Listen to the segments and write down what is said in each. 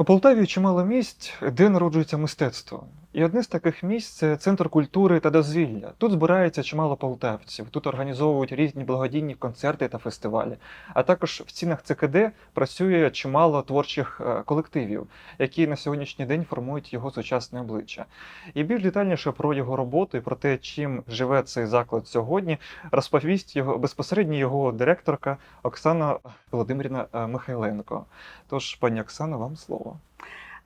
У Полтаві чимало місць, де народжується мистецтво. І одне з таких місць це центр культури та дозвілля. Тут збирається чимало полтавців, тут організовують різні благодійні концерти та фестивалі. А також в стінах ЦКД працює чимало творчих е, колективів, які на сьогоднішній день формують його сучасне обличчя. І більш детальніше про його роботу і про те, чим живе цей заклад сьогодні, розповість його безпосередньо його директорка Оксана Володимирівна е, Михайленко. Тож, пані Оксано, вам слово.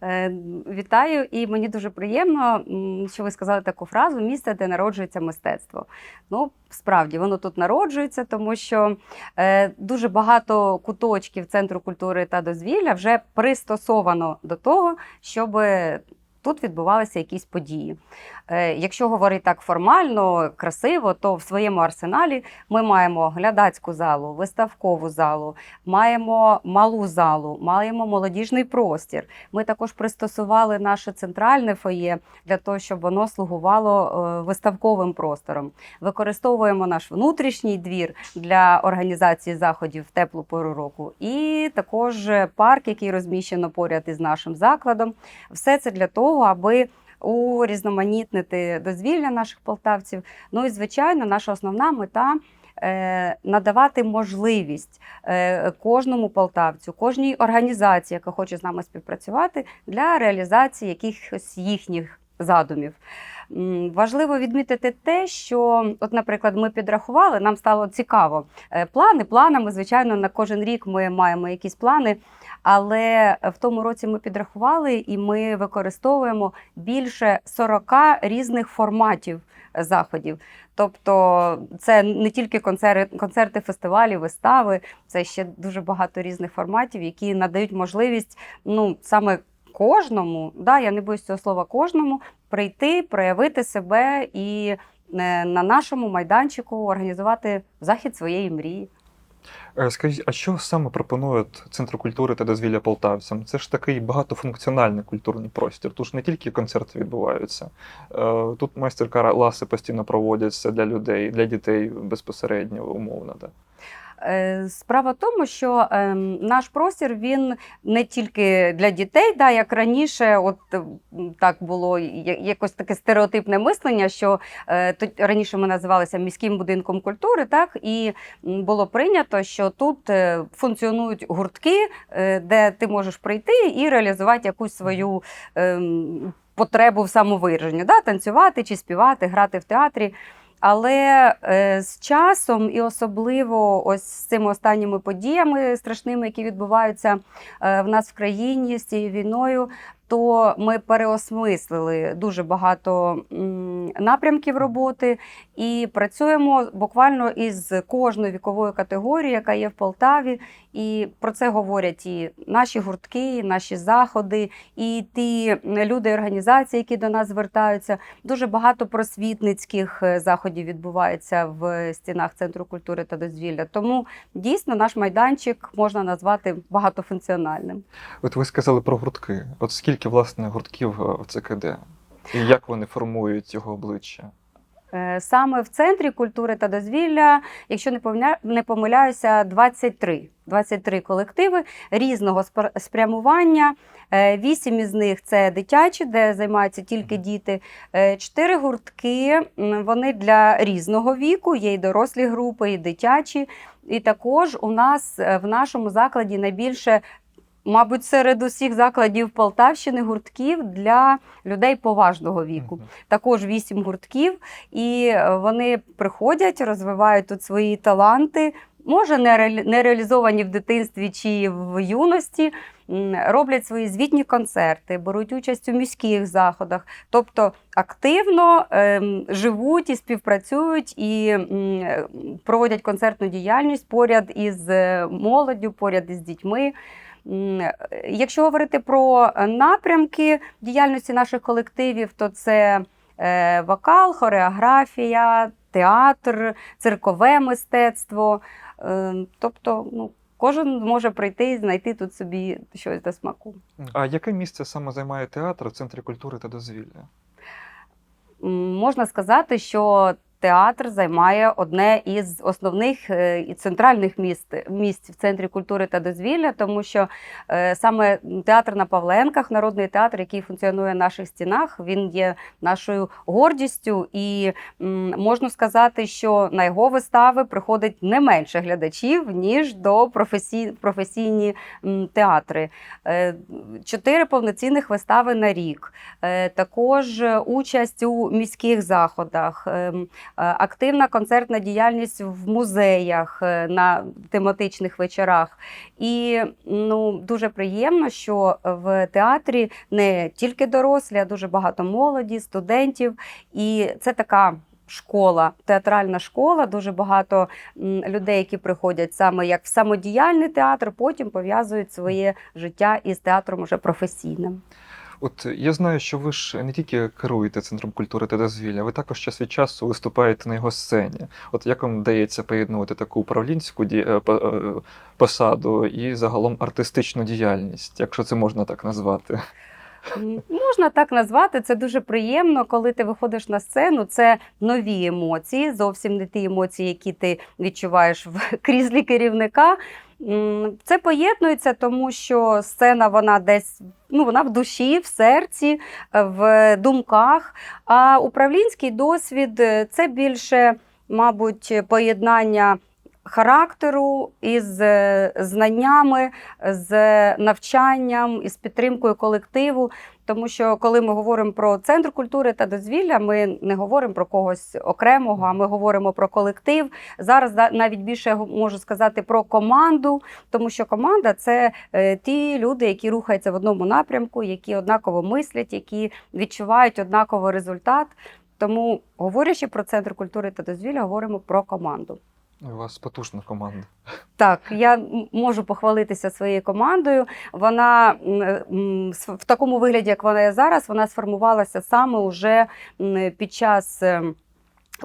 Е, Вітаю, і мені дуже приємно, що ви сказали таку фразу місце, де народжується мистецтво. Ну, справді, воно тут народжується, тому що е, дуже багато куточків Центру культури та дозвілля вже пристосовано до того, щоб тут відбувалися якісь події. Е, якщо говорити так формально, красиво, то в своєму арсеналі ми маємо глядацьку залу, виставкову залу, маємо малу залу, маємо молодіжний простір. Ми також пристосували наше центральне фоє для того, щоб воно слугувало е, виставковим простором. Використовуємо наш внутрішній двір для організації заходів в теплу пору року, і також парк, який розміщено поряд із нашим закладом. Все це для того, аби урізноманітнити дозвілля наших полтавців. Ну і звичайно, наша основна мета. е, Надавати можливість е, кожному полтавцю, кожній організації, яка хоче з нами співпрацювати, для реалізації якихось їхніх задумів. Важливо відмітити те, що, от, наприклад, ми підрахували, нам стало цікаво. Е, Плани, планами, звичайно, на кожен рік ми маємо якісь плани. Але в тому році ми підрахували і ми використовуємо більше 40 різних форматів е, заходів. Тобто це не тільки концерти, концерти, фестивалі, вистави, це ще дуже багато різних форматів, які надають можливість ну, саме кожному, да, я не боюсь цього слова кожному, прийти, проявити себе і е, на нашому майданчику організувати захід своєї мрії. Е, Скажіть, а що саме пропонує Центр культури та дозвілля полтавцям? Це ж такий багатофункціональний культурний простір. Тут не тільки концерти відбуваються. Е, Тут майстер-класи постійно проводяться для людей, для дітей безпосередньо, умовно. Да. Е, Справа в тому, що ем, наш простір він не тільки для дітей, да, як раніше, от так було якось таке стереотипне мислення, що е, тут раніше ми називалися міським будинком культури, так і було прийнято, що тут е, функціонують гуртки, де ти можеш прийти і реалізувати якусь свою ем, потребу в самовираженні, да, танцювати чи співати, грати в театрі. Але е, з часом, і особливо ось з цими останніми подіями страшними, які відбуваються е, в нас в країні з цією війною, то ми переосмислили дуже багато напрямків роботи і працюємо буквально із кожною віковою категорією, яка є в Полтаві. І про це говорять і наші гуртки, і наші заходи, і ті люди організації, які до нас звертаються. Дуже багато просвітницьких е, заходів відбувається в стінах Центру культури та дозвілля. Тому дійсно наш майданчик можна назвати багатофункціональним. От ви сказали про гуртки. От скільки власне гуртків е, в ЦКД? І як вони формують його обличчя? Е, Саме в центрі культури та дозвілля, якщо не помиля- не помиляюся, 23. 23 колективи різного спр- спрямування. Е, Вісім із них це дитячі, де займаються тільки діти. Е, Чотири гуртки вони для різного віку, є і дорослі групи, і дитячі. І також у нас в нашому закладі найбільше. Мабуть, серед усіх закладів Полтавщини гуртків для людей поважного віку також вісім гуртків, і е, вони приходять, розвивають тут свої таланти. Може, не реалі- не реалізовані в дитинстві чи в юності, роблять свої звітні концерти, беруть участь у міських заходах, тобто активно ем, живуть і співпрацюють і проводять концертну діяльність поряд із е, молоддю, поряд із дітьми. Е, Якщо говорити про е, напрямки діяльності наших колективів, то це е, вокал, хореографія, театр, циркове мистецтво. Тобто, ну, кожен може прийти і знайти тут собі щось до смаку. А яке місце саме займає театр в Центрі культури та дозвілля? Можна сказати, що театр займає одне із основних е, і центральних місць, місць в центрі культури та дозвілля, тому що е, саме театр на Павленках, народний театр, який функціонує в наших стінах, він є нашою гордістю, і можна сказати, що на його вистави приходить не менше глядачів ніж до професій, професійні театри. Е, Чотири повноцінних вистави на рік. Також участь у міських заходах, ем, активна концертна діяльність в музеях е, на тематичних вечорах. І ну, дуже приємно, що в театрі не тільки дорослі, а дуже багато молоді, студентів. І це така. Школа, театральна школа, дуже багато людей, які приходять саме як в самодіяльний театр, потім пов'язують своє життя із театром уже професійним. От я знаю, що ви ж не тільки керуєте центром культури та дозвілля, ви також час від часу виступаєте на його сцені. От як вам вдається поєднувати таку управлінську е, е, посаду і загалом артистичну діяльність, якщо це можна так назвати? Можна так назвати. Це дуже приємно, коли ти виходиш на сцену. Це нові емоції, зовсім не ті емоції, які ти відчуваєш в кріслі керівника. Це поєднується, тому що сцена вона десь ну, вона в душі, в серці, в думках. А управлінський досвід е, це більше, мабуть, поєднання характеру із е, знаннями, з навчанням, із підтримкою колективу. Тому що коли ми говоримо про центр культури та дозвілля, ми не говоримо про когось окремого, а ми говоримо про колектив. Зараз навіть більше можу сказати про команду, тому що команда це е, ті люди, які рухаються в одному напрямку, які однаково мислять, які відчувають однаково результат. Тому, говорячи про центр культури та дозвілля, говоримо про команду. У вас потужна команда. Так, я можу похвалитися своєю командою. Вона в такому вигляді, як вона є зараз, вона сформувалася саме уже під час. е,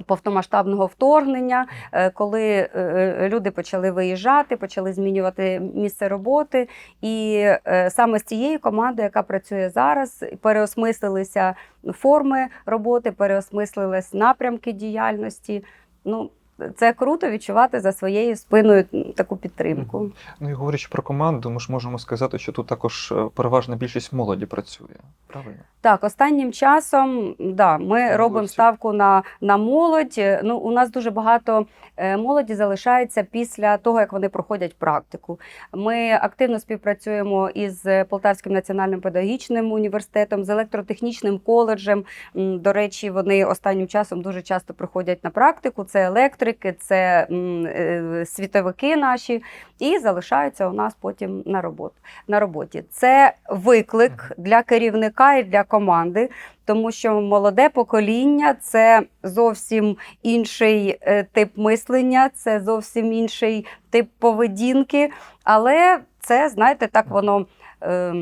Повномасштабного вторгнення, е, коли е, люди почали виїжджати, почали змінювати місце роботи, і саме з цією командою, яка працює зараз, переосмислилися форми роботи, переосмислились напрямки діяльності. Ну, це круто відчувати за своєю спиною таку підтримку. Ну і говорячи про команду, ми ж можемо сказати, що тут також е, переважна більшість молоді працює. Правильно? Так, останнім часом да, ми Молодці. робимо ставку на, на молодь. Ну, у нас дуже багато е, молоді залишається після того, як вони проходять практику. Ми активно співпрацюємо із Полтавським національним педагогічним університетом, з електротехнічним коледжем. До речі, вони останнім часом дуже часто приходять на практику. Це електрики, це е, світовики наші, і залишаються у нас потім на роботу на роботі. Це виклик для керівника і для команди, тому що молоде покоління це зовсім інший е, тип мислення, це зовсім інший тип поведінки. Але це, знаєте, так воно. е,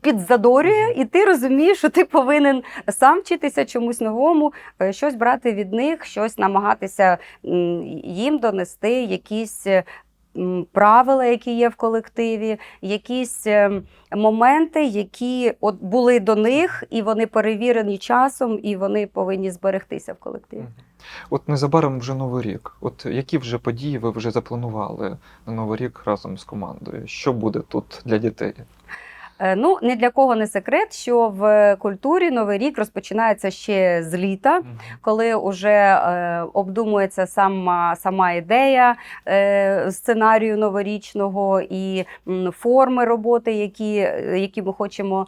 Підзадорює, і ти розумієш, що ти повинен сам вчитися чомусь новому, е, щось брати від них, щось намагатися їм донести, якісь е, правила, які є в колективі, якісь е, моменти, які от були до них, і вони перевірені часом, і вони повинні зберегтися в колективі. От незабаром вже новий рік. От які вже події ви вже запланували на новий рік разом з командою? Що буде тут для дітей? Е, Ну, ні для кого не секрет, що в культурі Новий рік розпочинається ще з літа. коли вже е, обдумується сама, сама ідея е, сценарію новорічного і форми роботи, які, які ми хочемо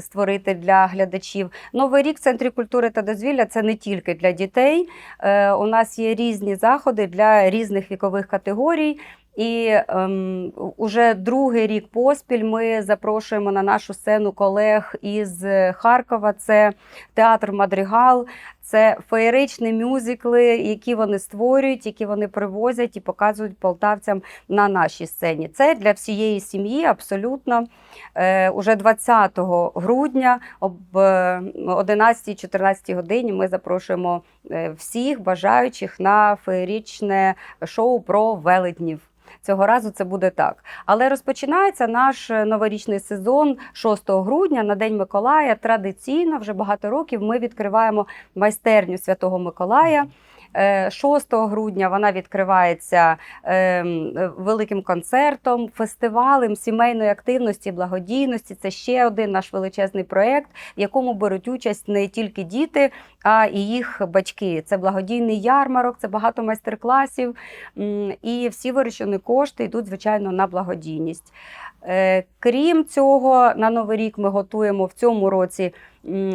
створити для глядачів. Новий рік в центрі культури та дозвілля це не тільки для дітей. У нас є різні заходи для різних вікових категорій. І ем, уже другий рік поспіль ми запрошуємо на нашу сцену колег із Харкова. Це театр Мадригал, це феєричні мюзикли, які вони створюють, які вони привозять і показують полтавцям на нашій сцені. Це для всієї сім'ї абсолютно. Е, уже 20 грудня об е, 11-14 годині ми запрошуємо е, всіх бажаючих на феєричне шоу про велетнів. Цього разу це буде так. Але розпочинається наш е, новорічний сезон 6 грудня на День Миколая. Традиційно вже багато років ми відкриваємо майстерню Святого Миколая. Е, 6 грудня вона відкривається ем, е, великим концертом, фестивалем сімейної активності, благодійності. Це ще один наш величезний проєкт, в якому беруть участь не тільки діти, а і їх батьки. Це благодійний ярмарок, це багато майстер-класів. І всі вирішені кошти йдуть, звичайно, на благодійність. Е, Крім цього, на Новий рік ми готуємо в цьому році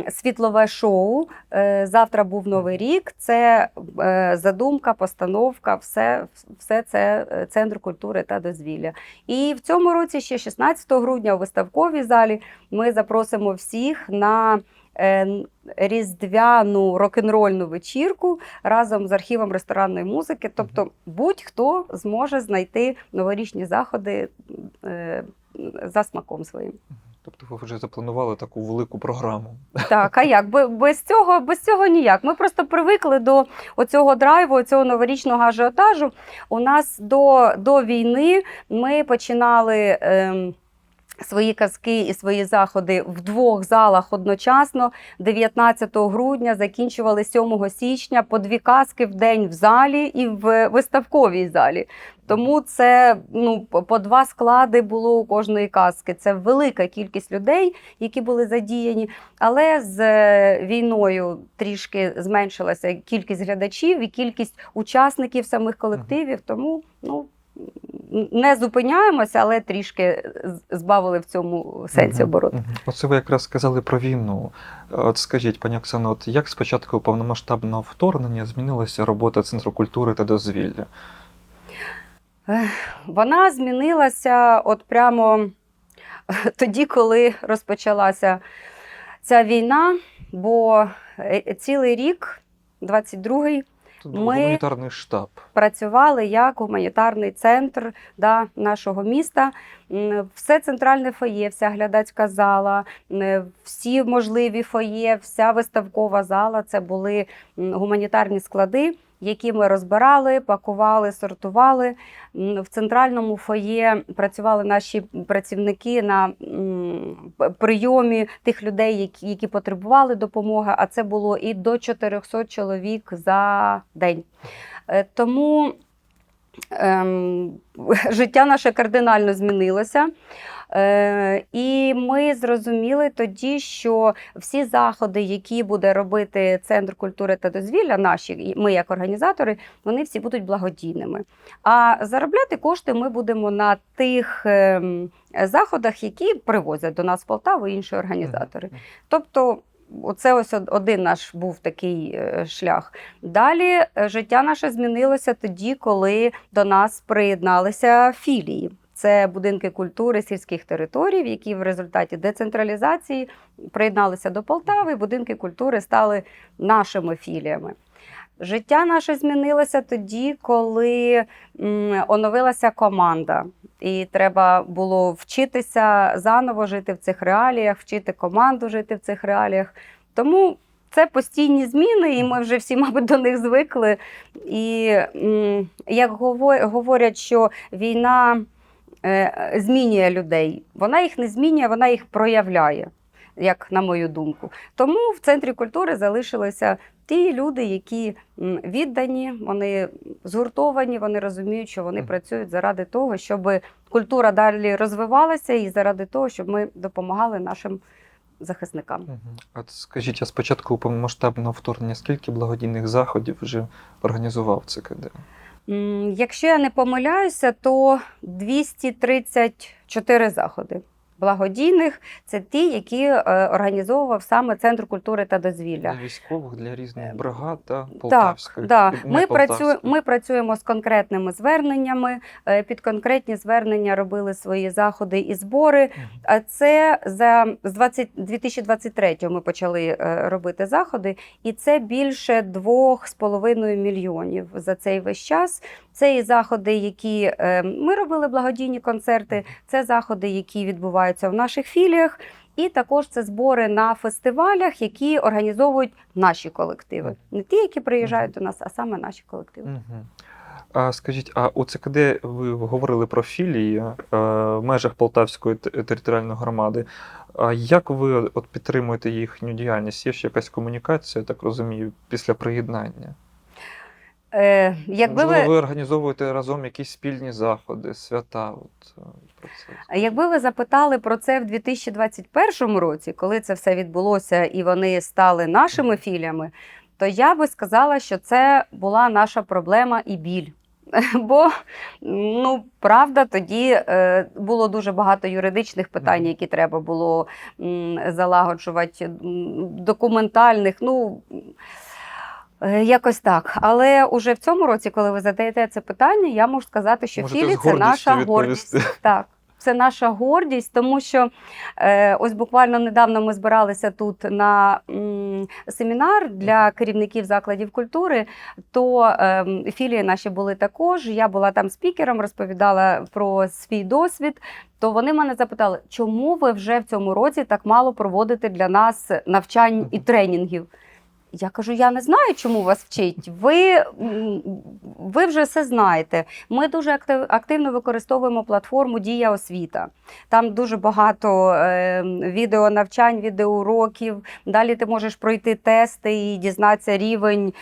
світлове шоу. Е, Завтра був Новий рік. Це е, задумка, постановка, все, все це центр культури та дозвілля. І в цьому році, ще 16 грудня, у виставковій залі, ми запросимо всіх на різдвяну рок-н-рольну вечірку разом з архівом ресторанної музики. Тобто, будь-хто зможе знайти новорічні заходи за смаком своїм. Тобто ви вже запланували таку велику програму. Так, а як? Бе- Без цього, без цього ніяк. Ми просто привикли до оцього драйву, цього новорічного ажіотажу. У нас до, до війни ми починали. Ем, Свої казки і свої заходи в двох залах одночасно. 19 грудня закінчували 7 січня по дві казки в день в залі і в виставковій залі. Тому це ну, по два склади було у кожної казки. Це велика кількість людей, які були задіяні. Але з е, війною трішки зменшилася кількість глядачів і кількість учасників самих колективів. Тому ну, не зупиняємося, але трішки збавили в цьому сенсі оборот. Оце ви якраз сказали про війну. От скажіть, пані Оксано, от як з початку повномасштабного вторгнення змінилася робота Центру культури та дозвілля? Вона змінилася от прямо тоді, коли розпочалася ця війна, бо е, цілий рік, 22-й, Ми- гуманітарний штаб. працювали як гуманітарний центр да, нашого міста. Все центральне фоє, вся глядацька зала, м, всі можливі фоє, вся виставкова зала це були гуманітарні склади, які ми розбирали, пакували, сортували. В центральному фоє працювали наші працівники на прийомі тих людей, які, потребували допомоги. А це було і до 400 чоловік за день. Е, Тому ем, життя наше кардинально змінилося. Е, і ми зрозуміли тоді, що всі заходи, які буде робити Центр культури та дозвілля, наші, ми як організатори, вони всі будуть благодійними. А заробляти кошти ми будемо на тих ем, заходах, які привозять до нас в Полтаву інші організатори. Тобто, оце ось один наш був такий е, шлях. Далі е, життя наше змінилося тоді, коли до нас приєдналися філії. Це будинки культури сільських територій, які в результаті децентралізації приєдналися до Полтави. Будинки культури стали нашими філіями. Життя наше змінилося тоді, коли оновилася команда, і треба було вчитися заново жити в цих реаліях, вчити команду жити в цих реаліях. Тому це постійні зміни, і ми вже всі, мабуть, до них звикли. І як говорять, що війна змінює людей, вона їх не змінює, вона їх проявляє, як на мою думку. Тому в центрі культури залишилися ті люди, які віддані, вони згуртовані, вони розуміють, що вони працюють заради того, щоб культура далі розвивалася, і заради того, щоб ми допомагали нашим захисникам. От скажіть, а з початку повномасштабного вторгнення скільки благодійних заходів вже організував ЦКД? Якщо я не помиляюся, то 234 заходи благодійних це ті, які е, організовував саме Центр культури та дозвілля. Для військових, для різних бригад та Так, полтавських. да. Ми, працює, полтавських. ми працюємо з конкретними зверненнями. е, Під конкретні звернення робили свої заходи і збори. А це за з 20, 2023 ми почали е, робити заходи, і це більше 2,5 мільйонів за цей весь час. Це і заходи, які е, ми робили благодійні концерти, це заходи, які відбуваються в наших філіях. І також це збори на фестивалях, які організовують наші колективи. Не ті, які приїжджають до нас, а саме наші колективи. Мгм. А скажіть, а у ЦКД ви говорили про філії е, в межах Полтавської територіальної громади. А як ви от підтримуєте їхню діяльність? Є ще якась комунікація, я так розумію, після приєднання? Е, якби Можливо, ви ви організовуєте разом якісь спільні заходи, свята? От, е, про це. Якби ви запитали про це в 2021 році, коли це все відбулося і вони стали нашими філіями, то я би сказала, що це була наша проблема і біль. Бо ну правда, тоді е, було дуже багато юридичних питань, які треба було залагоджувати, документальних. Ну якось так. Але уже в цьому році, коли ви задаєте це питання, я можу сказати, що Можете філі це наша відповісти. гордість. Так. Це наша гордість, тому що е, ось буквально недавно ми збиралися тут на м, семінар для керівників закладів культури. То е, філії наші були також. Я була там спікером, розповідала про свій досвід. То вони мене запитали, чому ви вже в цьому році так мало проводите для нас навчань і тренінгів? Я кажу, я не знаю, чому вас вчить. Ви, ви вже все знаєте. Ми дуже активно використовуємо платформу Дія освіта. Там дуже багато е, відеонавчань, відеоуроків. Далі ти можеш пройти тести і дізнатися рівень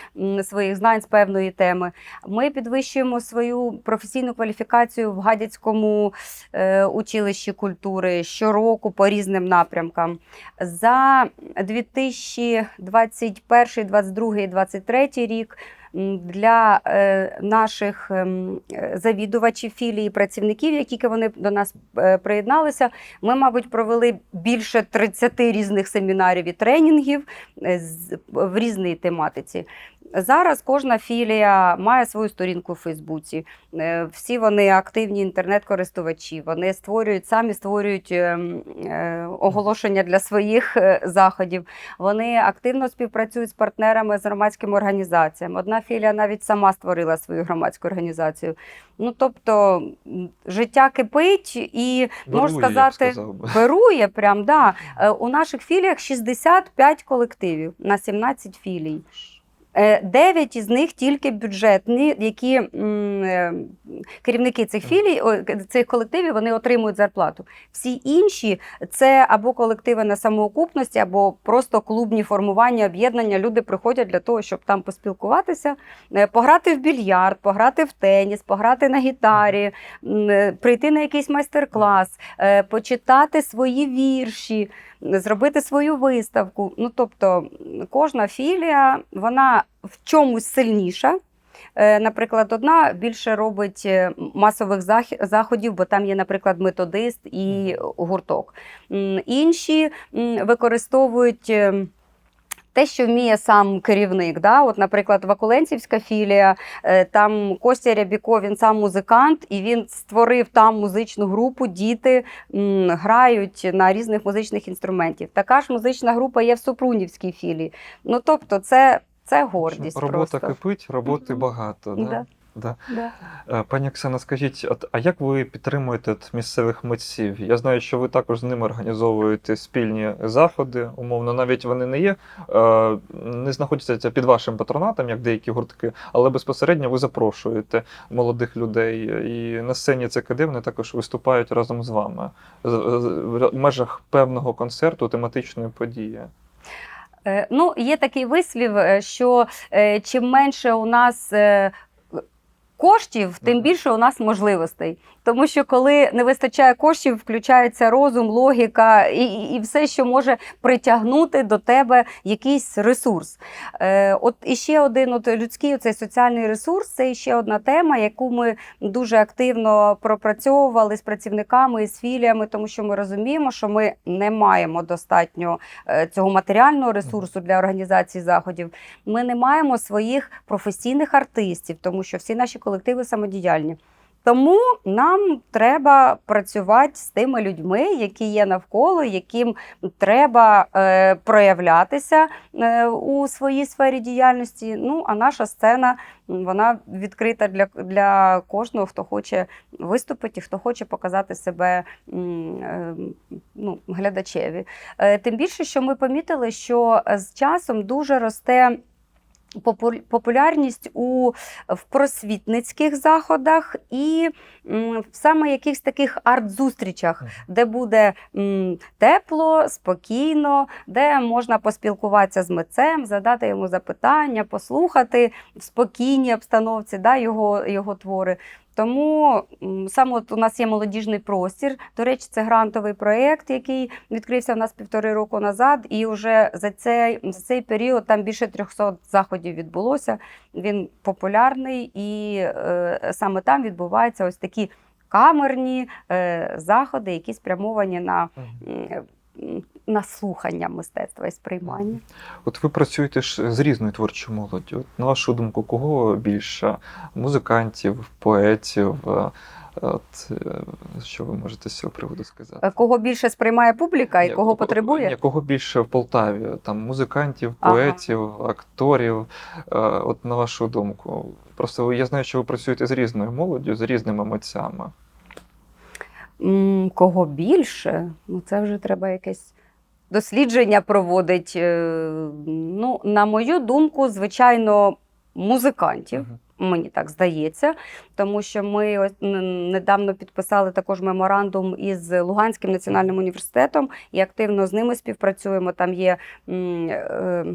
своїх знань з певної теми. Ми підвищуємо свою професійну кваліфікацію в Гадяцькому е, училищі культури щороку по різним напрямкам. За 2021, 2022 і 23 рік для е, наших ем, завідувачів філії, працівників, які вони до нас е, приєдналися, ми, мабуть, провели більше 30 різних семінарів і тренінгів е, в різній тематиці. Зараз кожна філія має свою сторінку у Фейсбуці. Е, Всі вони активні інтернет-користувачі. Вони створюють самі створюють ем, е, оголошення для своїх е, заходів. Вони активно співпрацюють з партнерами з громадськими організаціями. Одна філія навіть сама створила свою громадську організацію. Ну тобто життя кипить, і Берує, я сказати, берує прям да. У наших філіях 65 колективів на 17 філій. Е, Дев'ять із них тільки бюджетні, які е, керівники цих філій, цих колективів, вони отримують зарплату. Всі інші це або колективи на самоокупності, або просто клубні формування, об'єднання. Люди приходять для того, щоб там поспілкуватися, е, пограти в більярд, пограти в теніс, пограти на гітарі, прийти на якийсь майстер-клас, почитати свої вірші, зробити свою виставку. Ну тобто кожна філія вона в чомусь сильніша. Е, Наприклад, одна більше робить е, масових заходів, бо там є, наприклад, методист і гурток. Інші використовують. Те, що вміє сам керівник, да? От, наприклад, Вакуленцівська філія, е, там Костя Рябіко, він сам музикант, і він створив там музичну групу. Діти м, грають на різних музичних інструментів. Така ж музична група є в Супрунівській філії. Ну тобто, це, це гордість. Робота просто. кипить, роботи багато. Да? Да. Да. Да. Е, Пані Оксана, скажіть, от, а як ви підтримуєте от місцевих митців? Я знаю, що ви також з ними організовуєте спільні заходи, умовно, навіть вони не є, е, не знаходяться під вашим патронатом, як деякі гуртки, але безпосередньо ви запрошуєте молодих людей. І на сцені ЦКД вони також виступають разом з вами в межах певного концерту, тематичної події. Е, Ну, є такий вислів, що чим менше у нас коштів, тим більше у нас можливостей. Тому що коли не вистачає коштів, включається розум, логіка і, і, і все, що може притягнути до тебе якийсь ресурс. Е, от іще один от людський цей соціальний ресурс це ще одна тема, яку ми дуже активно пропрацьовували з працівниками і з філіями, тому що ми розуміємо, що ми не маємо достатньо е, цього матеріального ресурсу для організації заходів. Ми не маємо своїх професійних артистів, тому що всі наші колективи самодіяльні. Тому нам треба працювати з тими людьми, які є навколо, яким треба е, проявлятися е, у своїй сфері діяльності. Ну а наша сцена вона відкрита для, для кожного, хто хоче виступити, хто хоче показати себе е, ну, глядачеві. Е, Тим більше, що ми помітили, що з часом дуже росте. Попу- популярність у в просвітницьких заходах і в саме якихось таких арт-зустрічах, де буде тепло, спокійно, де можна поспілкуватися з митцем, задати йому запитання, послухати в спокійній обстановці да, його, його твори. Тому саме от у нас є молодіжний простір. До речі, це грантовий проєкт, який відкрився в нас півтори року назад, і вже за цей, за цей період там більше 300 заходів відбулося. Він популярний, і е, саме там відбуваються ось такі камерні е, заходи, які спрямовані на, Мгм. На слухання мистецтва і сприймання. От ви працюєте ж з різною творчою молоддю. От, на вашу думку, кого більше? Музикантів, поетів? Е, От, е, що ви можете з цього приводу сказати? Е, Кого більше сприймає публіка і Ні, кого потребує? Ні, кого більше в Полтаві? Там музикантів, Ага. поетів, акторів. Е, От на вашу думку. Просто я знаю, що ви працюєте з різною молоддю, з різними митцями. Кого більше? Ну, це вже треба якесь дослідження проводить. Е, Ну, на мою думку, звичайно, музикантів. Мгм. Мені так здається, тому що ми ось недавно підписали також меморандум із Луганським національним університетом і активно з ними співпрацюємо. Там є е,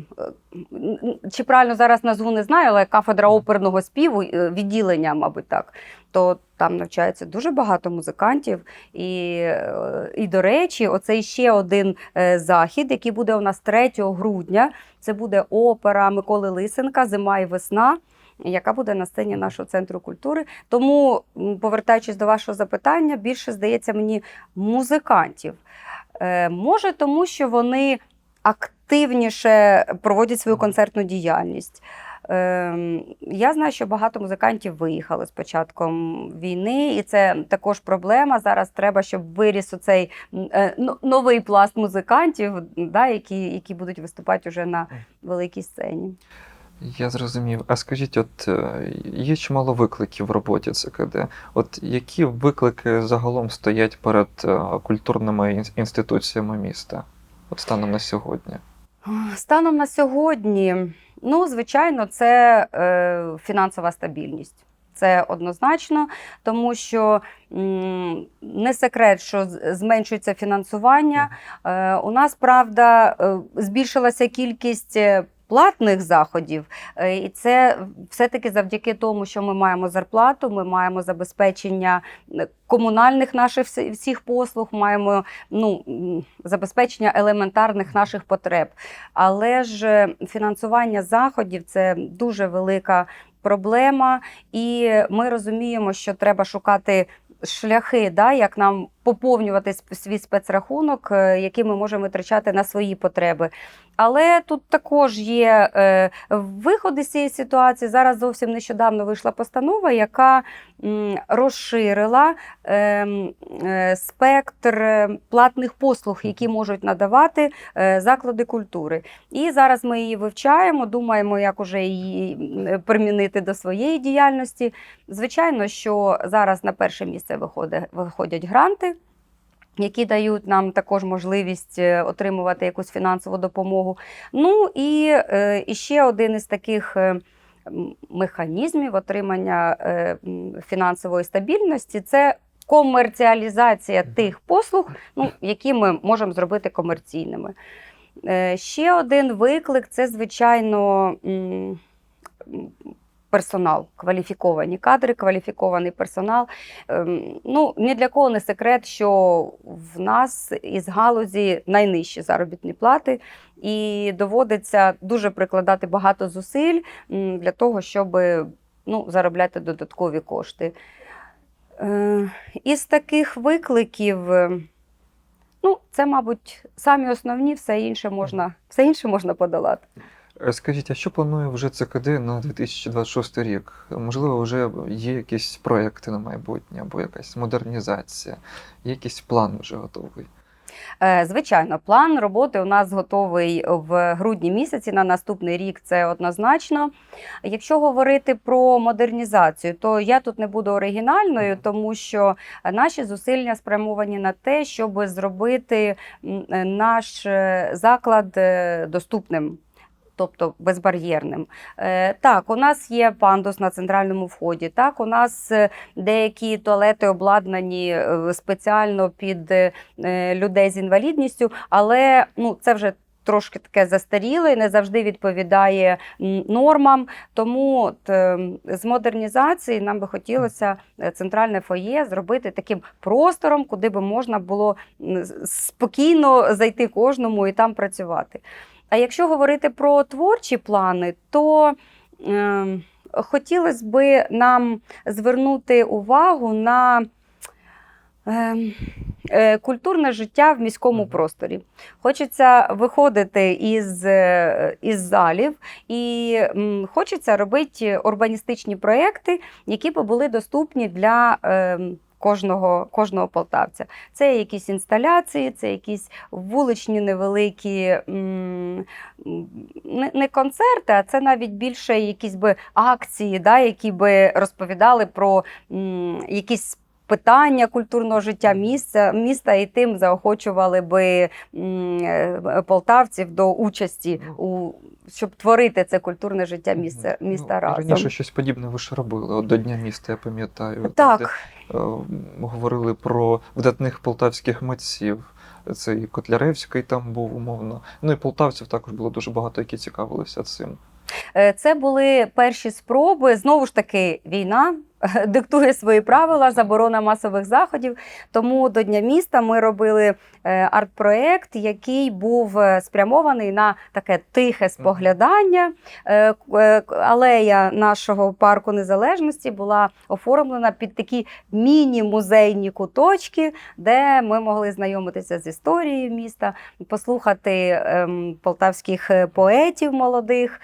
чи правильно зараз назву не знаю, але кафедра оперного співу, е, відділення, мабуть, так. То там навчається дуже багато музикантів. І, е, і до речі, оцей ще один захід, який буде у нас 3 грудня. Це буде опера Миколи Лисенка Зима і весна. Яка буде на сцені нашого центру культури. Тому, повертаючись до вашого запитання, більше здається мені музикантів. Е, може, тому що вони активніше проводять свою концертну діяльність. Ем, Я знаю, що багато музикантів виїхали з початком війни, і це також проблема. Зараз треба, щоб виріс оцей м, е, новий пласт музикантів, да, які, які будуть виступати вже на великій сцені. Я зрозумів. А скажіть, от е, є чимало викликів в роботі ЦКД. От які виклики загалом стоять перед е, культурними інституціями міста? От станом на сьогодні? Станом на сьогодні, ну, звичайно, це е, фінансова стабільність. Це однозначно, тому що не секрет, що зменшується фінансування. Е, у нас, правда, збільшилася кількість платних заходів, е, і це все-таки завдяки тому, що ми маємо зарплату, ми маємо забезпечення е, комунальних наших всіх послуг, маємо ну, забезпечення елементарних наших потреб. Але ж е, фінансування заходів це дуже велика проблема, і ми розуміємо, що треба шукати шляхи, да, як нам поповнювати свій спецрахунок, е, який ми можемо витрачати на свої потреби. Але тут також є е, виходи з цієї ситуації. Зараз зовсім нещодавно вийшла постанова, яка розширила ем, е, спектр платних послуг, які можуть надавати заклади культури. І зараз ми її вивчаємо, думаємо, як уже її примінити до своєї діяльності. Звичайно, що зараз на перше місце виходять гранти. Які дають нам також можливість е, отримувати якусь фінансову допомогу. Ну і, е, і ще один із таких е, механізмів отримання фінансової стабільності це комерціалізація тих послуг, ну, які ми можемо зробити комерційними. Ще один виклик це, звичайно, персонал, кваліфіковані кадри, кваліфікований персонал. Ем, Ну, ні для кого не секрет, що в нас із галузі найнижчі заробітні плати, і доводиться дуже прикладати багато зусиль для того, щоб ну, заробляти додаткові кошти. Е, Із таких викликів, ну, це, мабуть, самі основні, все інше можна, все інше можна подолати. Скажіть, а що планує вже ЦКД на 2026 рік? Можливо, вже є якісь проекти на майбутнє або якась модернізація, є якийсь план вже готовий. Е, Звичайно, план роботи у нас готовий в грудні місяці на наступний рік. Це однозначно. Якщо говорити про модернізацію, то я тут не буду оригінальною, тому що наші зусилля спрямовані на те, щоб зробити е, наш е, заклад доступним. Тобто безбар'єрним. Е, Так, у нас є пандус на центральному вході. Так, у нас е, деякі туалети обладнані е, спеціально під людей з інвалідністю, але ну, це вже. Трошки таке застаріле, не завжди відповідає нормам. Тому от, з модернізації нам би хотілося центральне фоє зробити таким простором, куди би можна було спокійно зайти кожному і там працювати. А якщо говорити про творчі плани, то е, хотілося би нам звернути увагу на е, е, культурне життя в міському просторі. Хочеться виходити із, е, із залів і м, хочеться робити урбаністичні проекти, які б були доступні для. Е, Кожного, кожного полтавця. Це якісь інсталяції, це якісь вуличні невеликі м, не, не концерти, а це навіть більше якісь би акції, да, які би розповідали про м, якісь питання культурного життя місця, міста і тим заохочували би е, полтавців до участі, у, щоб творити це культурне життя місця, Ну, міста і разом. Раніше щось подібне ви ж робили. От до Дня міста, я пам'ятаю. там, Так, де, е, говорили про видатних полтавських митців. Це і Котляревський там був умовно. Ну і полтавців також було дуже багато, які цікавилися цим. Е, Це були перші спроби. Знову ж таки, війна диктує свої правила, заборона масових заходів. Тому до Дня міста ми робили е, арт-проект, який був е, спрямований на таке тихе споглядання. Е, Алея нашого парку незалежності була оформлена під такі міні-музейні куточки, де ми могли знайомитися з історією міста, послухати ем, полтавських поетів молодих,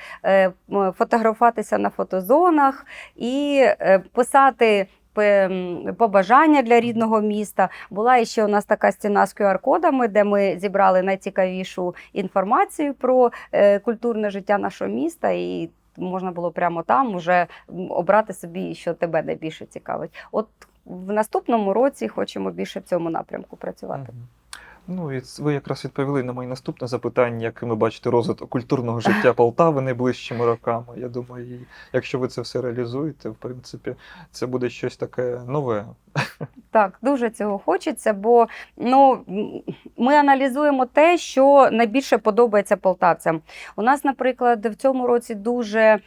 фотографуватися на фотозонах і писати. Побажання для рідного міста. Була ще у нас така стіна з QR-кодами, де ми зібрали найцікавішу інформацію про е, культурне життя нашого міста, і можна було прямо там уже обрати собі, що тебе найбільше цікавить. От в наступному році хочемо більше в цьому напрямку працювати. Ну і ви якраз відповіли на моє наступне запитання, як ви бачите розвиток культурного життя Полтави найближчими роками. Я думаю, якщо ви це все реалізуєте, в принципі, це буде щось таке нове. Так, дуже цього хочеться, бо ну, ми аналізуємо те, що найбільше подобається полтавцям. У нас, наприклад, в цьому році дуже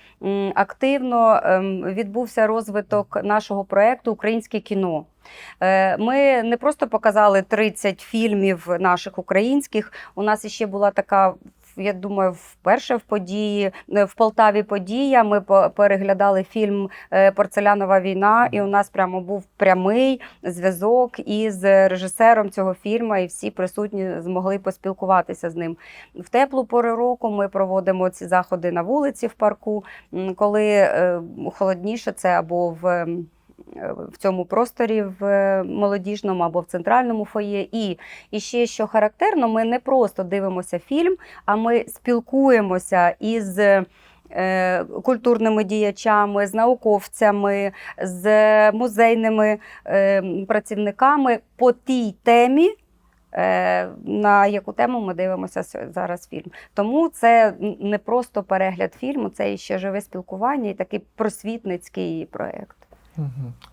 активно ем, відбувся розвиток нашого проєкту Українське кіно. Е, Ми не просто показали 30 фільмів наших українських. У нас іще була така. Я думаю, вперше в події е, в Полтаві подія. Ми переглядали фільм е, Порцелянова війна, і у нас прямо був прямий зв'язок із режисером цього фільму, і всі присутні змогли поспілкуватися з ним. В теплу пору року ми проводимо ці заходи на вулиці в парку. Коли е, холодніше, це або в. Е, В цьому просторі в е, молодіжному або в центральному фоє. І, і ще що характерно, ми не просто дивимося фільм, а ми спілкуємося із е, культурними діячами, з науковцями, з музейними працівниками по тій темі. На яку тему ми дивимося зараз фільм. Тому це не просто перегляд фільму, це ще живе спілкування і такий просвітницький проєкт.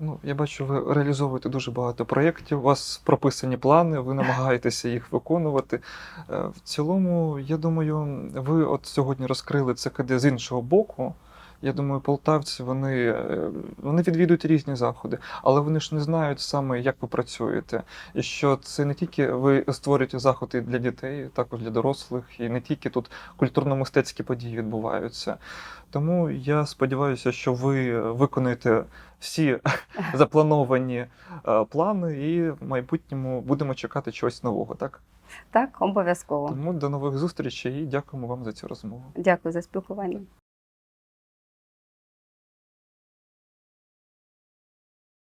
Ну, я бачу, ви реалізовуєте дуже багато проєктів, у вас прописані плани, ви намагаєтеся їх виконувати. Е, В цілому, я думаю, ви от сьогодні розкрили це з іншого боку. Я думаю, полтавці вони, е, вони відвідують різні заходи, але вони ж не знають саме, як ви працюєте. І що це не тільки ви створюєте заходи для дітей, також для дорослих, і не тільки тут культурно-мистецькі події відбуваються. Тому я сподіваюся, що ви виконаєте всі заплановані е, плани, і в майбутньому будемо чекати чогось нового. Так Так, обов'язково. тому до нових зустрічей і дякуємо вам за цю розмову. Дякую за спілкування.